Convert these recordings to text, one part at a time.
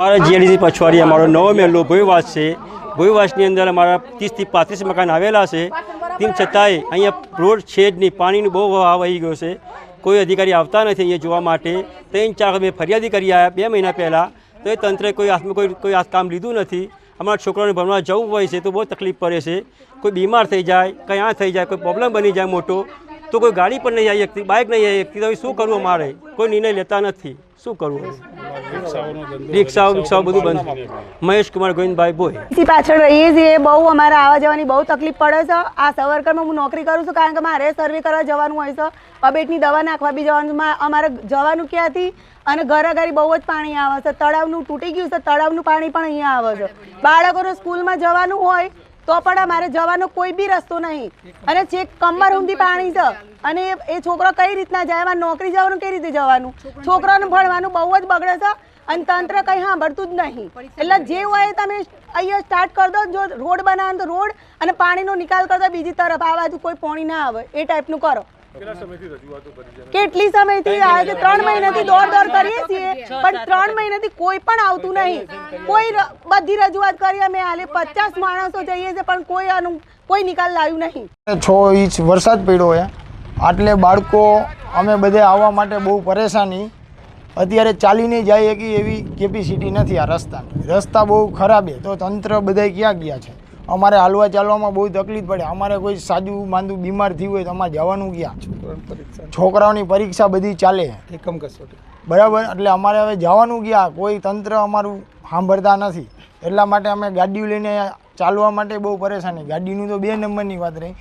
અમારા જીએનડીસી પછવાડી અમારો નવો મહેલો ભોયવાસ છે. ભોયવાસની અંદર અમારા ત્રીસથી પાંત્રીસ મકાન આવેલા છે. તેમ છતાંય અહીંયા રોડ છે જ નહીં પાણીનો બહુ વહાવ આવી ગયો છે. કોઈ અધિકારી આવતા નથી અહીંયા જોવા માટે. ત્રણ ચાર મેં ફરિયાદી કરી આવ્યા બે મહિના પહેલાં. તો એ તંત્રે કોઈ હાથમાં કોઈ કોઈ આ કામ લીધું નથી. અમારા છોકરાઓને ભણવા જવું હોય છે તો બહુ તકલીફ પડે છે. કોઈ બીમાર થઈ જાય, કંઈ આ થઈ જાય, કોઈ પ્રોબ્લેમ બની જાય મોટો, તો કોઈ ગાડી પણ નહીં આવી શકતી, બાઇક નહીં આવી શકતી, તો શું કરવું અમારે? કોઈ નિર્ણય લેતા નથી. શું કરવું રિક્ષાઓ રિક્ષાઓ બધું બંધ. મહેશ કુમાર ગોવિંદભાઈ બોય. એથી પાછળ રહીએ છીએ. બહુ અમારે આવવા જવાની બહુ તકલીફ પડે છે. આ સવરકરમાં હું નોકરી કરું છું કારણ કે મારે સર્વે કરવા જવાનું હોય છે. અબેટની દવા નાખવા બી જવાનું અમારે જવાનું ક્યાંથી અને ઘરે ઘરે બહુ જ પાણી આવે છે. તળાવનું તૂટી ગયું છે. તળાવનું પાણી પણ અહીંયા આવે છે. બાળકોને સ્કૂલમાં જવાનું હોય તો પણ અમારે જવાનો કોઈ બી રસ્તો નહીં. અને છેક કમર ઊંધી પાણી છે અને એ- છોકરો કઈ રીતના જાય એમાં નોકરી જવાનું કઈ રીતે જવાનું? છોકરાનું ભણવાનું બહુ જ બગડે છે અને તંત્ર કંઈ સાંભળતું જ નહીં. એટલે જે હોય તમે અહીંયા સ્ટાર્ટ કરી દો જો રોડ બનાવો તો રોડ અને પાણીનો નિકાલ કરતા બીજી તરફ આ બાજુ કોઈ પાણી ના આવે એ ટાઈપનું કરો. કેટલી સમયથી આજે ત્રણ મહિનાથી. દોડ દોડ કરીએ છીએ પણ ત્રણ મહિનાથી કોઈ પણ આવતું નહીં. કોઈ ર- બધી રજૂઆત કરી અમે હાલે પચાસ માણસો જઈએ છે પણ કોઈ આનું કોઈ નિકાલ લાવ્યું નહીં. છ ઇંચ વરસાદ પડ્યો છે આટલે બાળકો અમે બધે આવવા માટે બહુ પરેશાની. અત્યારે ચાલીને જાય કે એવી કેપેસિટી નથી આ રસ્તાની. રસ્તા બહુ ખરાબ છે. તો તંત્ર બધા ક્યાં ગયા છે? અમારે હાલવા ચાલવામાં બહુ તકલીફ પડે. અમારે કોઈ સાજુ માંદું બીમાર થયું હોય તો અમારે જવાનું ક્યાં? છોકરાઓની પરીક્ષા બધી ચાલે. એકમ કસોટી. બરાબર? એટલે અમારે હવે જવાનું ક્યાં? કોઈ તંત્ર અમારું સાંભળતા નથી. એટલા માટે અમે ગાડીઓ લઈને ચાલવા માટે બહુ પરેશાની ગાડીનું તો બે નંબરની વાત રહી.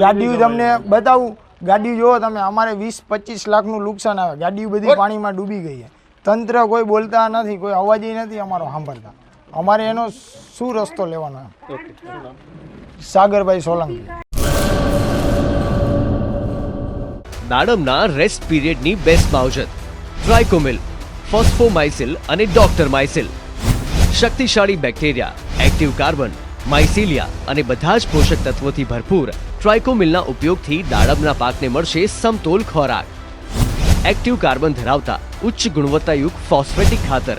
ગાડીઓ તમને બતાવું. ગાડી જુઓ તમે અમારે વીસ પચીસ લાખનું નુકસાન આવે. ગાડીઓ બધી પાણીમાં ડૂબી ગઈ છે. તંત્ર કોઈ બોલતા નથી કોઈ અવાજ નથી અમારો સાંભળતા. અમારે એનો શું રસ્તો લેવાનો? સાગરભાઈ સોલંકી. દાડમના રેસ્ટ પીરિયડની બેસ્ટ માવજત ટ્રાયકોમિલ ફોસ્ફોમાઇસિલ અને ડોક્ટર માઇસિલ શક્તિશાળી બેક્ટેરિયા એક્ટિવ કાર્બન માઇસિલિયા અને બધા જ પોષક તત્વોથી ભરપૂર ટ્રાયકોમિલના ઉપયોગથી દાડમના પાકને મળશે સમતોલ ખોરાક. એક્ટિવ કાર્બન ધરાવતા ઉચ્ચ ગુણવત્તાયુક્ત ફોસ્ફેટિક ખાતર.